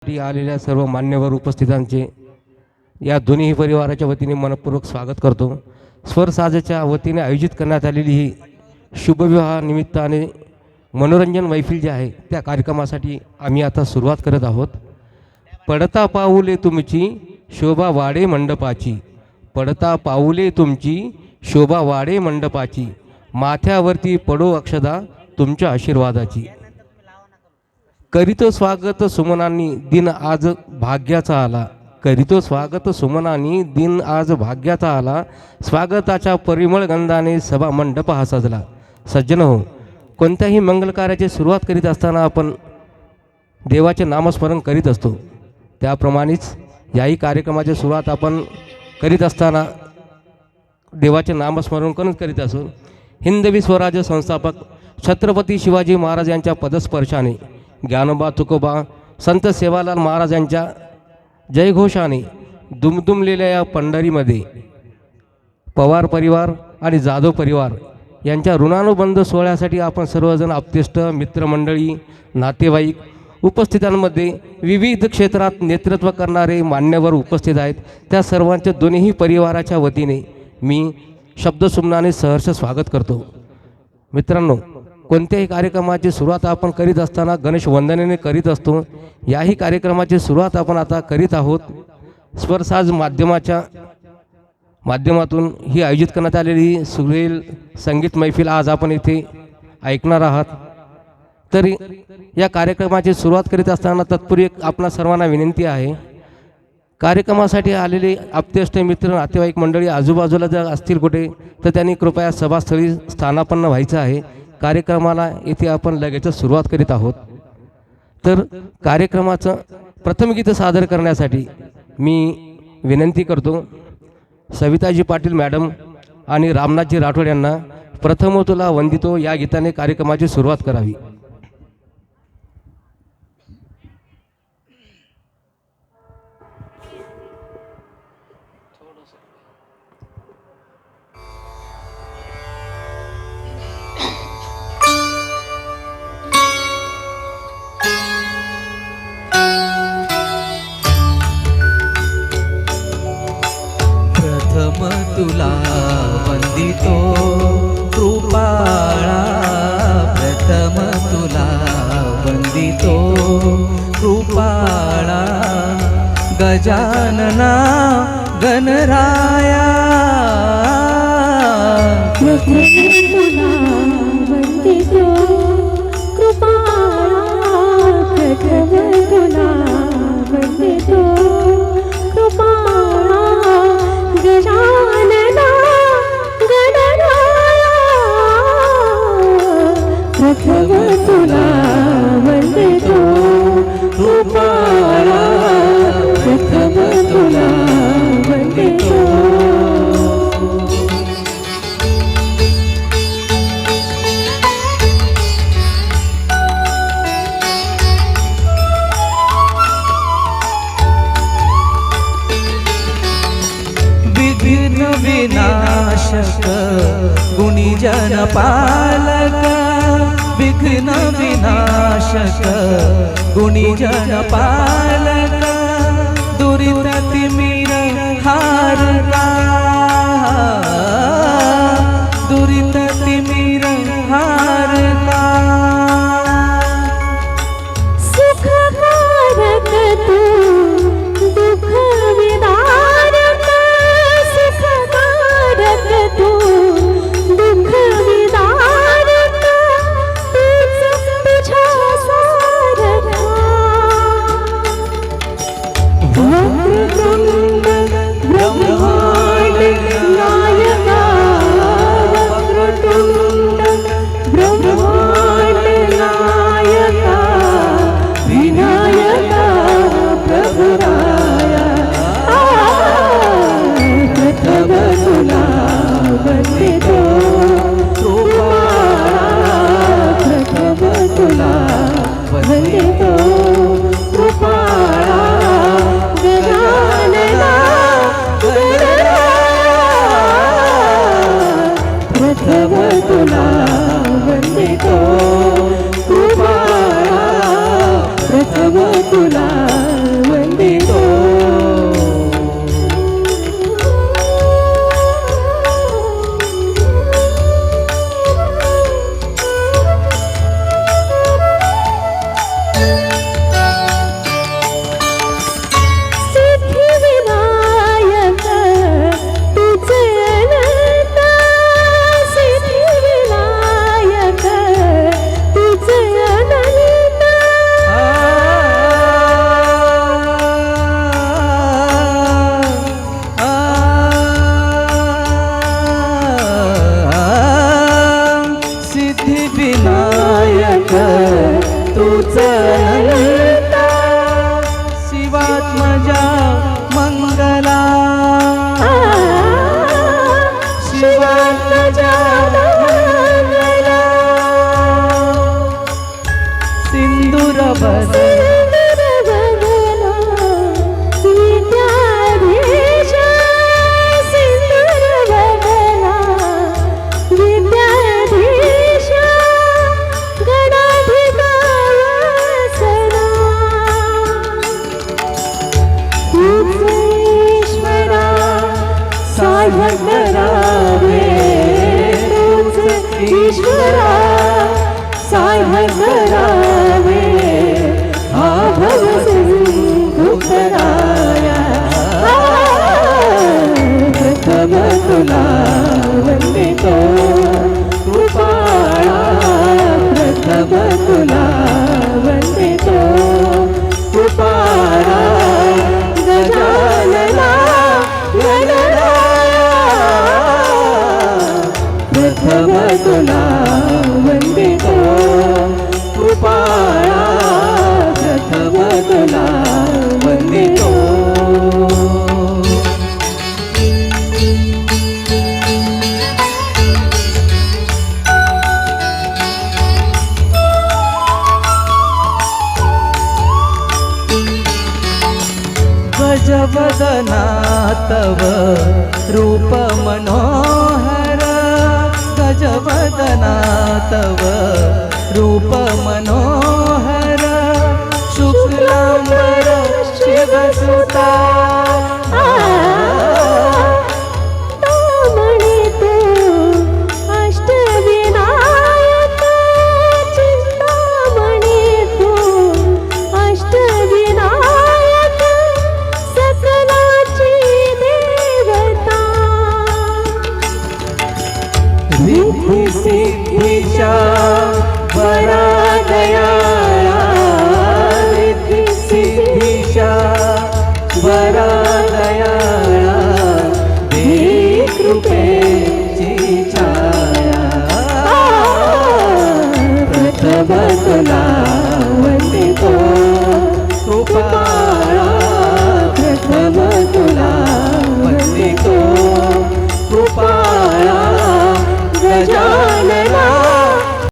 आलेल्या सर्व मान्यवर उपस्थितांचे या दोन्ही परिवाराच्या वतीने मनपूर्वक स्वागत करतो. स्वरसाजेच्या वतीने आयोजित करण्यात आलेली ही शुभविवाहानिमित्ताने मनोरंजन मैफिल जे आहे त्या कार्यक्रमासाठी आम्ही आता सुरुवात करत आहोत. पडता पाऊले तुमची शोभा वाडे मंडपाची. पडता पाऊले तुमची शोभा वाडे मंडपाची. माथ्यावरती पडो अक्षदा तुमच्या आशीर्वादाची. करीतो स्वागत सुमनांनी दिन आज भाग्याचा आला. करीतो स्वागत सुमनांनी दिन आज भाग्याचा आला. स्वागताच्या परिमळ गंधाने सभा मंडप हा सजला. सज्जन हो कोणत्याही मंगल कार्याची सुरुवात करीत असताना आपण देवाचे नामस्मरण करीत असतो. त्याप्रमाणेच याही कार्यक्रमाची सुरुवात आपण करीत असताना देवाचे नामस्मरण करून करीत असू. हिंदवी स्वराज्य संस्थापक छत्रपती शिवाजी महाराज यांच्या पदस्पर्शाने ज्ञानोबा तुकोबा संत सेवालाल महाराजांच्या जयघोषाने दुमदुमलेल्या या पंढरीमध्ये पवार परिवार आणि जाधव परिवार यांच्या ऋणानुबंध सोहळ्यासाठी आपण सर्वजण आप्तेष्ट मित्रमंडळी नातेवाईक उपस्थितांमध्ये विविध क्षेत्रात नेतृत्व करणारे मान्यवर उपस्थित आहेत. त्या सर्वांच्या दोन्ही परिवाराच्या वतीने मी शब्दसुमनाने सहर्ष स्वागत करतो. मित्रांनो कोणत्याही कार्यक्रमाची सुरुवात आपण करीत असताना गणेश वंदनेने करीत असतो याही कार्यक्रमाची सुरुवात आपण आता करीत आहोत. स्वरसाज माध्यमाच्या माध्यमातून ही आयोजित करण्यात आलेली सुरेल संगीत मैफिल आज आपण इथे ऐकणार आहात. तरी या कार्यक्रमाची सुरुवात करीत असताना तत्पूर्वी एक आपणा सर्वांना विनंती आहे. कार्यक्रमासाठी आलेले आप्तेष्ट मित्र नातेवाईक मंडळी आजूबाजूला जर असतील कुठे तर त्यांनी कृपया सभास्थळी स्थानापन्न व्हायचं आहे. कार्यक्रमाला इथे आपण लगेचच सुरुवात करीत आहोत. तर कार्यक्रमाचं प्रथम गीत सादर करण्यासाठी मी विनंती करतो सविताजी पाटील मॅडम आणि रामनाथजी राठोड यांना प्रथम तुला वंदितो या गीताने कार्यक्रमाची सुरुवात करावी. गजानना गणराया प्रथमतुला वंदितो विघ्न विनाशक गुणी जन पालक दुरित तिमिर हारका करावे ईश्वरा साह्य करावे प्रथम तुला वंदितो. कृपाळा प्रथम तुला वंदितो. वदना तव रूप गजवदना तव रूप मनोहर शुक्लाम्बर शिवसुता।